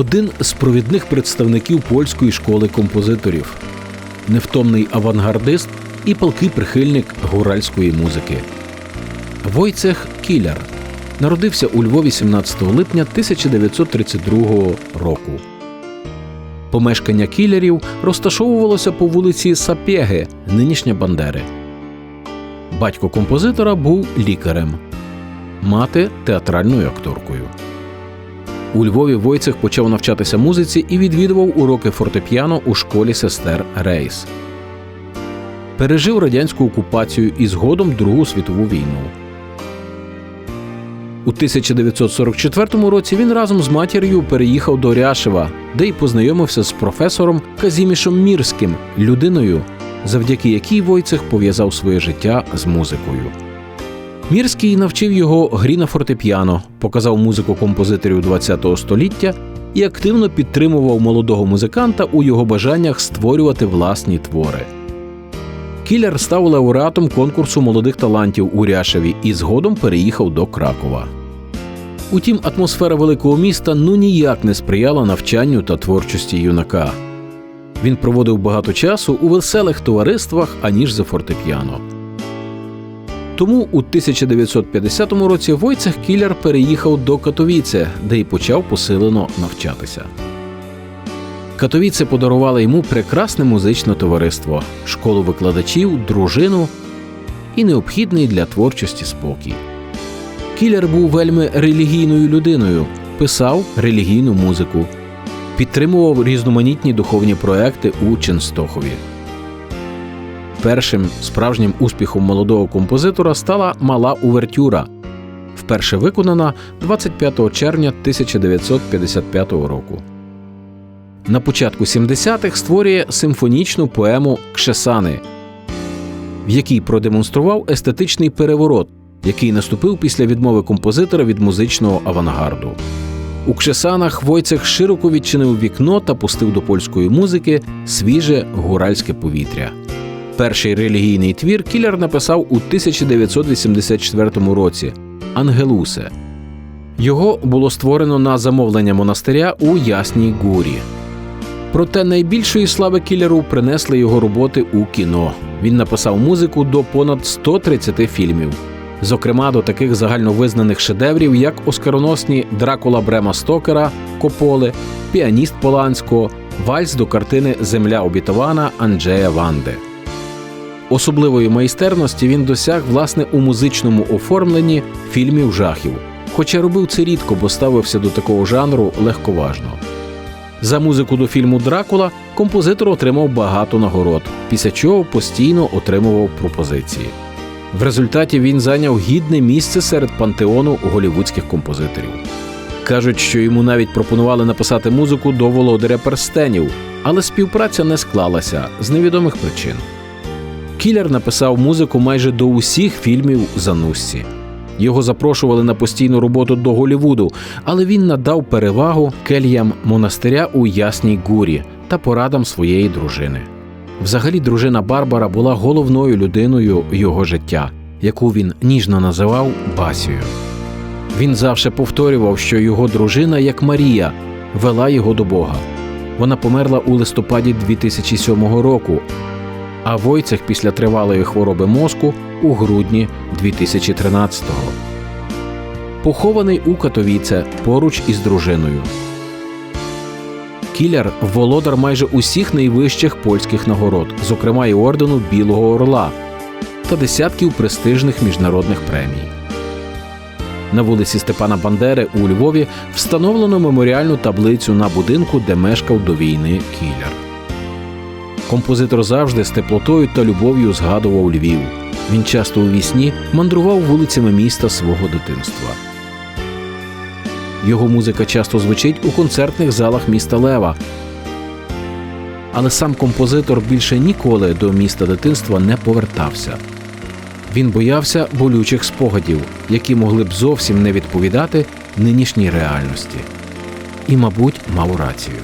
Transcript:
один з провідних представників польської школи композиторів, невтомний авангардист і палкий прихильник гуральської музики. Войцех Кіляр народився у Львові 17 липня 1932 року. Помешкання кілерів розташовувалося по вулиці Сапєги, нинішня Бандери. Батько композитора був лікарем, мати театральною акторкою. У Львові Войцех почав навчатися музиці і відвідував уроки фортепіано у школі сестер Рейс. Пережив радянську окупацію і згодом Другу світову війну. У 1944 році він разом з матір'ю переїхав до Ряшева, де й познайомився з професором Казімішем Мірським, людиною, завдяки якій Войцех пов'язав своє життя з музикою. Мірський навчив його грі на фортепіано, показав музику композиторів ХХ століття і активно підтримував молодого музиканта у його бажаннях створювати власні твори. Кілер став лауреатом конкурсу молодих талантів у Ряшеві і згодом переїхав до Кракова. Утім, атмосфера великого міста ну ніяк не сприяла навчанню та творчості юнака. Він проводив багато часу у веселих товариствах, аніж за фортепіано. Тому у 1950 році Войцех Кілер переїхав до Катовіце, де й почав посилено навчатися. Катовіце подарували йому прекрасне музичне товариство, школу викладачів, дружину і необхідний для творчості спокій. Кілер був вельми релігійною людиною, писав релігійну музику, підтримував різноманітні духовні проекти у Ченстохові. Першим справжнім успіхом молодого композитора стала мала увертюра, вперше виконана 25 червня 1955 року. На початку 70-х створює симфонічну поему Кшесани, в якій продемонстрував естетичний переворот, який наступив після відмови композитора від музичного авангарду. У Кшесанах Войцех широко відчинив вікно та пустив до польської музики свіже гуральське повітря. Перший релігійний твір Кілер написав у 1984 році Ангелусе. Його було створено на замовлення монастиря у Ясній Гурі. Проте найбільшої слави кілеру принесли його роботи у кіно. Він написав музику до понад 130 фільмів, зокрема до таких загальновизнаних шедеврів, як оскароносні Дракула Брема Стокера, Кополи, Піаніст Поланського, Вальс до картини Земля обітована Анджея Ванди. Особливої майстерності він досяг власне у музичному оформленні фільмів жахів, хоча робив це рідко, бо ставився до такого жанру легковажно. За музику до фільму Дракула композитор отримав багато нагород, після чого постійно отримував пропозиції. В результаті він зайняв гідне місце серед пантеону голівудських композиторів. Кажуть, що йому навіть пропонували написати музику до володаря перстенів, але співпраця не склалася з невідомих причин. Кілер написав музику майже до усіх фільмів Зануссі. Його запрошували на постійну роботу до Голівуду, але він надав перевагу кельям монастиря у Ясній Гурі та порадам своєї дружини. Взагалі, дружина Барбара була головною людиною його життя, яку він ніжно називав Басією. Він завжди повторював, що його дружина, як Марія, вела його до Бога. Вона померла у листопаді 2007 року, а Войцех після тривалої хвороби мозку у грудні 2013-го. Похований у Катовіце поруч із дружиною. Кіляр володар майже усіх найвищих польських нагород, зокрема й ордену Білого Орла та десятків престижних міжнародних премій. На вулиці Степана Бандери у Львові встановлено меморіальну таблицю на будинку, де мешкав до війни Кіляр. Композитор завжди з теплотою та любов'ю згадував Львів. Він часто у вісні мандрував вулицями міста свого дитинства. Його музика часто звучить у концертних залах міста Лева. Але сам композитор більше ніколи до міста дитинства не повертався. Він боявся болючих спогадів, які могли б зовсім не відповідати нинішній реальності. І, мабуть, мав рацію.